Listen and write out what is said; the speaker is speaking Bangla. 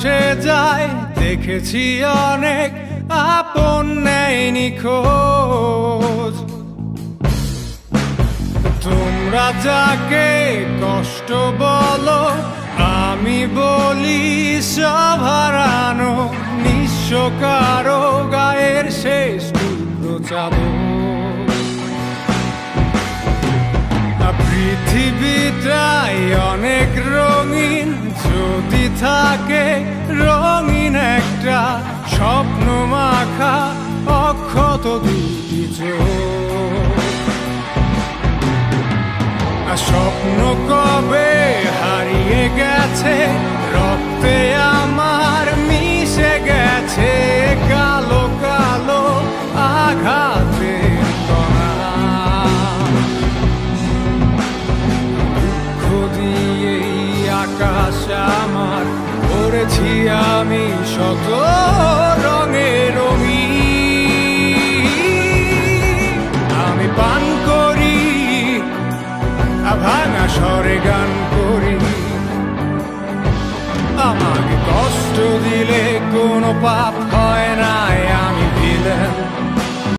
আসে যায়, দেখেছি অনেক আপন নেয়নি খোঁজ তোমরা যাকে কষ্ট বলো, আমি বলি সব হারানো নিঃস্ব কারও গায়ের শেষ টুকরো চাবো। পৃথিবীটাই থাকে রঙিন একটা স্বপ্ন মাখা অক্ষত দুটি স্বপ্ন কবে আকাশ আমার করেছি আমি শত রঙে রঙি আমি পান করি, ভাঙা স্বরে গান করি। আমাকে কষ্ট দিলে কোনো পাপ হয় না।